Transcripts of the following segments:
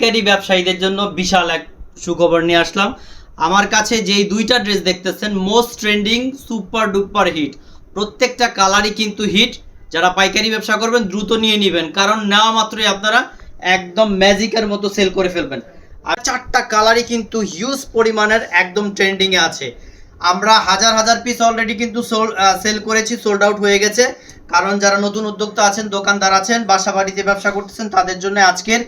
পাইকারি ব্যবসায়ীদের জন্য বিশাল এক সুখবর নিয়ে আসলাম। আমার কাছে যেই দুইটা ড্রেস দেখতেছেন most trending super duper hit প্রত্যেকটা কালারই কিন্তু হিট যারা পাইকারি ব্যবসা করবেন, দ্রুত নিয়ে নেবেন। কারণ নেওয়া মাত্রই আপনারা একদম ম্যাজিকের মতো সেল করে ফেলবেন। আর চারটা কালারই কিন্তু হিউজ পরিমাণের একদম ট্রেন্ডিংয়ে আছে। আমরা হাজার হাজার পিস অলরেডি কিন্তু সেল করেছি সোল্ড আউট হয়ে গেছে। কারণ যারা নতুন উদ্যোক্তা আছেন, দোকানদার আছেন, বাসা বাড়িতে ব্যবসা করতেছেন, তাদের জন্য আজকের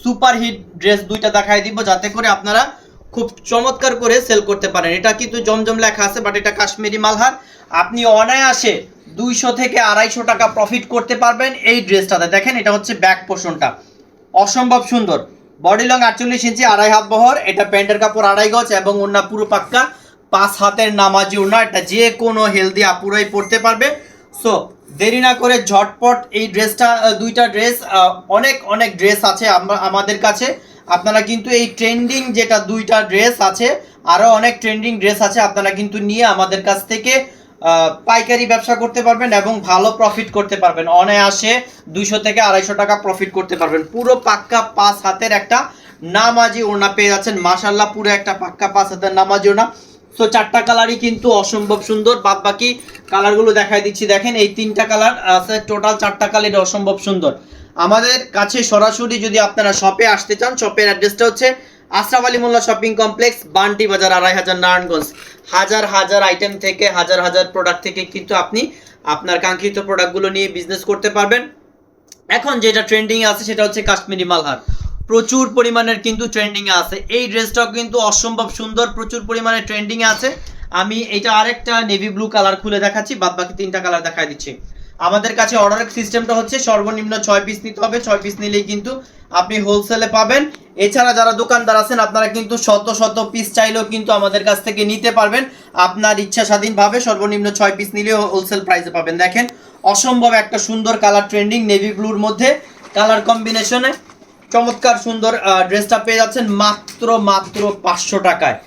সুপার হিট ড্রেস দুইটা দেখাই দিব যাতে করে আপনারা খুব চমৎকার করে সেল করতে পারেন। এটা কিন্তু জমজম লেখা আছে বাট এটা কাশ্মীরি মালহার। আপনি অনায়াসে দুইশো থেকে আড়াইশো টাকা প্রফিট করতে পারবেন এই ড্রেসটাতে। দেখেন, এটা হচ্ছে ব্যাক পোর্শনটা অসম্ভব সুন্দর। বডি লং আটচল্লিশ ইঞ্চি, আড়াই হাত বহর। এটা প্যান্টের কাপড় আড়াই গজ এবং ওড়না পুরো পাক্কা। পাঁচ হাতের নামাজি ওড়না, এটা যে কোনো হেলদি আপুরাই পড়তে পারবে। সো দেরি না করে ঝটপট এই ড্রেসটা দুইটা ড্রেস অনেক অনেক ড্রেস আছে আমাদের কাছে। আপনারা কিন্তু এই ট্রেন্ডিং যেটা দুইটা ড্রেস আছে আরও অনেক ট্রেন্ডিং ড্রেস আছে, আপনারা কিন্তু নিয়ে আমাদের কাছ থেকে পাইকারি ব্যবসা করতে পারবেন এবং ভালো প্রফিট করতে পারবেন। অনায়াসে দুইশো থেকে আড়াইশো টাকা প্রফিট করতে পারবেন। পুরো পাক্কা পাঁচ হাতের একটা নামাজি ওড়না পেয়ে যাচ্ছেন। মাসাল্লাহ পুরো একটা পাক্কা পাঁচ হাতের নামাজি ওড়না। সো চারটা কালারই কিন্তু অসম্ভব সুন্দর। বাদ বাকি কালারগুলো দেখাই দিচ্ছি। দেখেন, এই তিনটা কালার আছে। টোটাল চারটা কালার অসম্ভব সুন্দর। আমাদের কাছে সরাসরি যদি আপনারা শপে আসতে চান শপের অ্যাড্রেসটা হচ্ছে আশরাফ আলী মোল্লা শপিং কমপ্লেক্স বান্টি বাজার, আড়াই হাজার নারায়ণগঞ্জ। হাজার হাজার আইটেম থেকে, হাজার হাজার প্রোডাক্ট থেকে কিন্তু আপনি আপনার কাঙ্ক্ষিত প্রোডাক্টগুলো নিয়ে বিজনেস করতে পারবেন। এখন যেটা ট্রেন্ডিং আছে, সেটা হচ্ছে কাশ্মীরি মালহার। প্রচুর পরিমাণের কিন্তু ট্রেন্ডিং এ আছে। এই ড্রেসটাও কিন্তু অসম্ভব সুন্দর, প্রচুর পরিমাণে ট্রেন্ডিং আছে। আমি এটা আরেকটা নেভি ব্লু কালার খুলে দেখাচ্ছি বাদ বাকি তিনটা কালার দেখাই দিচ্ছি। আমাদের কাছে অর্ডার সিস্টেমটা হচ্ছে সর্বনিম্ন ছয় পিস নিতে হবে। ছয় পিস নিলেই কিন্তু আপনি হোলসেলে পাবেন। এছাড়া যারা দোকানদার আছেন, আপনারা কিন্তু শত শত পিস চাইলেও কিন্তু আমাদের কাছ থেকে নিতে পারবেন। আপনার ইচ্ছা স্বাধীনভাবে সর্বনিম্ন ছয় পিস নিলেও হোলসেল প্রাইসে পাবেন। দেখেন, অসম্ভব একটা সুন্দর কালার ট্রেন্ডিং নেভি ব্লুর মধ্যে। কালার কম্বিনেশনে চমৎকার সুন্দর ড্রেসটা পেয়ে যাচ্ছেন মাত্র মাত্র পাঁচশো টাকায়।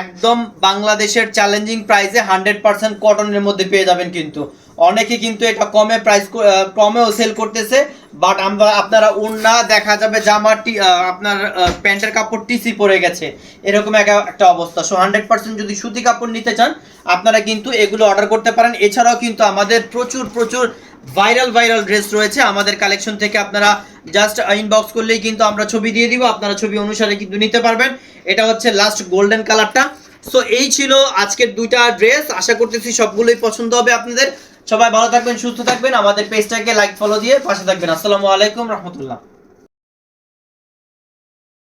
একদম বাংলাদেশের চ্যালেঞ্জিং প্রাইসে হান্ড্রেড পার্সেন্ট কটনের মধ্যে পেয়ে যাবেন কিন্তু। অনেকে কিন্তু এটা কমে প্রাইস কমেও সেল করতেছে বাট আমরা, আপনারা ওড়না, দেখা যাবে জামা, টি আপনার প্যান্টের কাপড়, টিসি পরে গেছে। এরকম একটা অবস্থা। সো হান্ড্রেড পার্সেন্ট যদি সুতি কাপড় নিতে চান, আপনারা কিন্তু এগুলো অর্ডার করতে পারেন। এছাড়াও কিন্তু আমাদের প্রচুর প্রচুর ভাইরাল ভাইরাল ড্রেস রয়েছে। আমাদের কালেকশন থেকে আপনারা জাস্ট ইনবক্স করলেই কিন্তু আমরা ছবি দিয়ে দিব। আপনারা ছবি অনুসারে কিন্তু নিতে পারবেন। এটা হচ্ছে লাস্ট গোল্ডেন কালারটা সো এই ছিল আজকের দুইটা ড্রেস আশা করতেছি সবগুলোই পছন্দ হবে আপনাদের। সবাই ভালো থাকবেন, সুস্থ থাকবেন। আমাদের পেজটাকে লাইক ফলো দিয়ে পাশে থাকবেন। আসসালামু আলাইকুম, রহমতুল্লাহ।